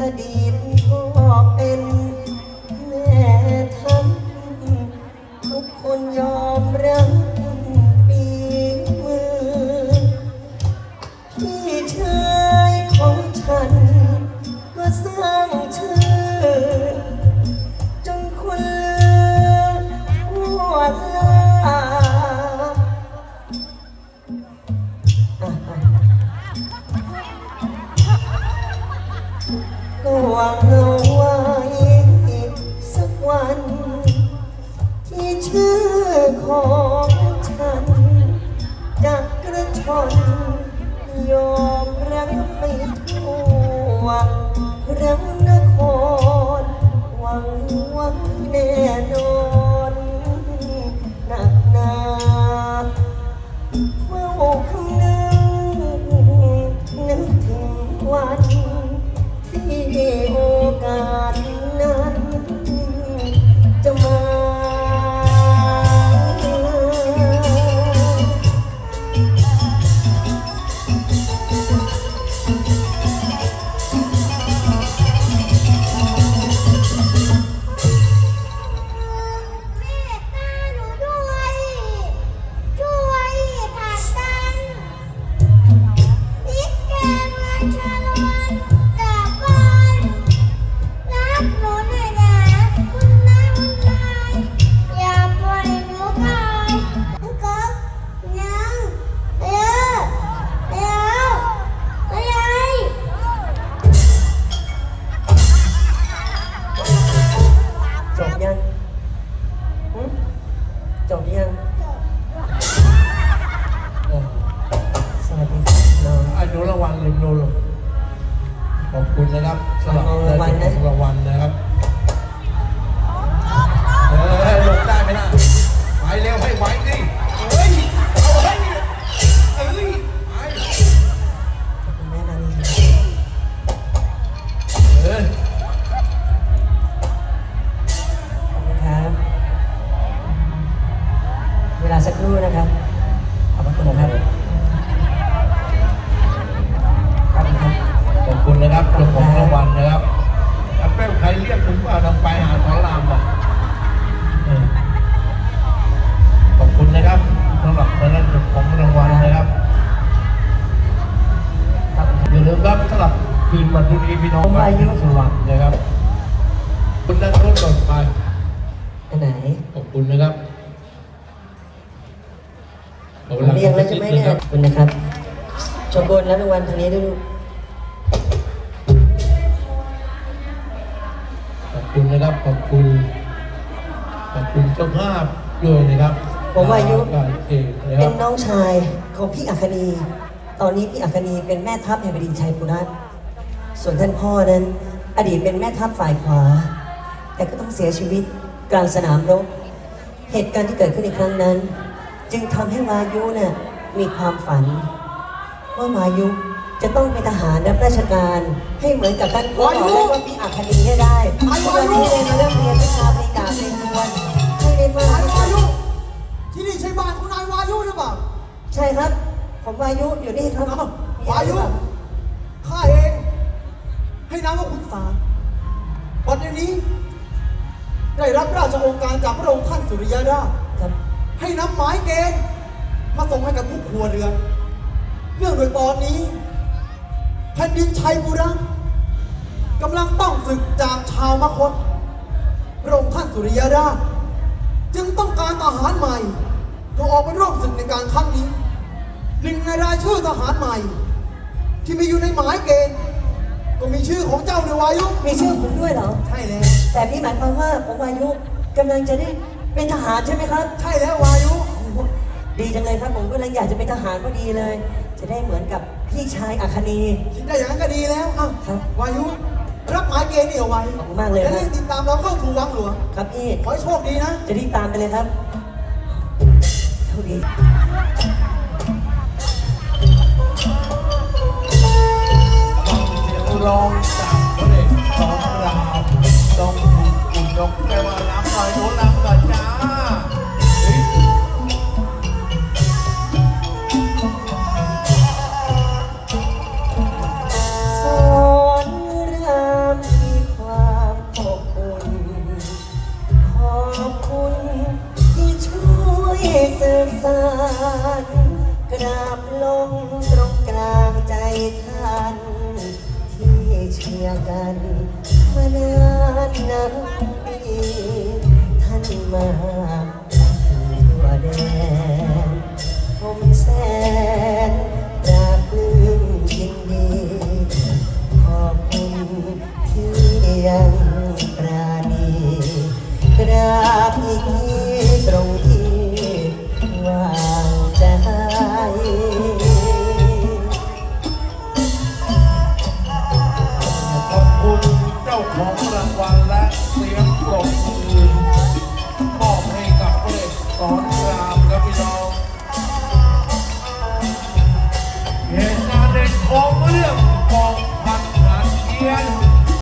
อดีตพ่อเป็นแม่ทัพทุกคนยอมรับปีมือ พี่ชายของฉัน ก็สร้างชื่อ จนคนลือทั่วลาอะ ก็หวังเอาไว้สักวัน ที่ชื่อของฉันจะกระชอนยอมรับไปทั่วรักนค สำหรับเอารางวัลนะของรางวัลนะครับเออลงได้ไหมล่ะไปเร็วให้ไว พี่น้องมาที่สวัสดิ์นะครับคุณนั่งรถก่อนไปอันไหนขอบคุณนะครับเรียงแล้วใช่ไหมเนี่ยขอบคุณนะครับโชกุนแล้วรางวัลทางนี้ด้วยลูกขอบคุณนะครับขอบคุณขอบคุณเจ้าภาพด้วยนะครับผมว่าอายุเป็นน้องชายของพี่อัคนี ตอนนี้พี่อัคนีเป็นแม่ทัพแห่งแผ่นดินชัยปุรัตน์ ส่วนท่านพ่อนั้น อดีตเป็นแม่ทัพฝ่ายขวา แต่ก็ต้องเสียชีวิตกลางสนามรบ เหตุการณ์ที่เกิดขึ้นในครั้งนั้น จึงทำให้วายุเนี่ยมีความฝัน ว่าวายุจะต้องเป็นทหารรับราชการให้เหมือนกับท่านพ่อวายุและก็พี่อัคนีให้ได้ไอ้วายุ วันนี้เลยมาเริ่มเรียนวิชาเพลงดาบเพลงทวนให้ได้มากนายวาที่สุยุดที่นี่ใช่บ้านของนายวายุหรือเปล่า ใช่ครับ ผมวายุอยู่นี่ครับอ้าวมีวาอะไรหรืยุอเปล่ข้าเอง ให้นามว่าขุนสารวันนี้ได้รับราชโองการจากพระองค์ท่านสุริยราชครับให้นำหมายเกณฑ์มาส่งให้กับทุกครัวเรือนเนื่องโดยตอนนี้แผ่นดินชัยบุรีกำลังต้องศึกจากชาวมคตพระองค์ท่านสุริยราชจึงต้องการทหารใหม่เพื่อออกไปร่วมศึกในการครั้งนี้ หนึ่งในรายชื่อทหารใหม่ ที่มีอยู่ในหมายเกณฑ์ ก็มีชื่อของเจ้าในวายุ มีชื่อผมด้วยเหรอ ใช่แล้ว แต่นี่หมายความว่าผมวายุกำลังจะได้เป็นทหารใช่ไหมครับ ใช่แล้ววายุ ดีจังเลยครับผมกำลังอยากจะเป็นทหารพอดีเลย จะได้เหมือนกับพี่ชายอัคนีคิดได้อย่างนั้นก็ดีแล้วอะครับ วายุ รับหมายเกณฑ์นี่เอาไว้ขอบคุณมากเลยครับและรีบติดตามเราเข้าสู่วังหลวงครับพี่ ขอให้โชคดีนะ จะรีบตามไปเลยครับโชคดี เสี มานานนับปีท่านมาทั่วแดนผมแสนราบปลื้มยินดี ขอบคุณที่ยัง ของรางวัลและเสียงปบมือ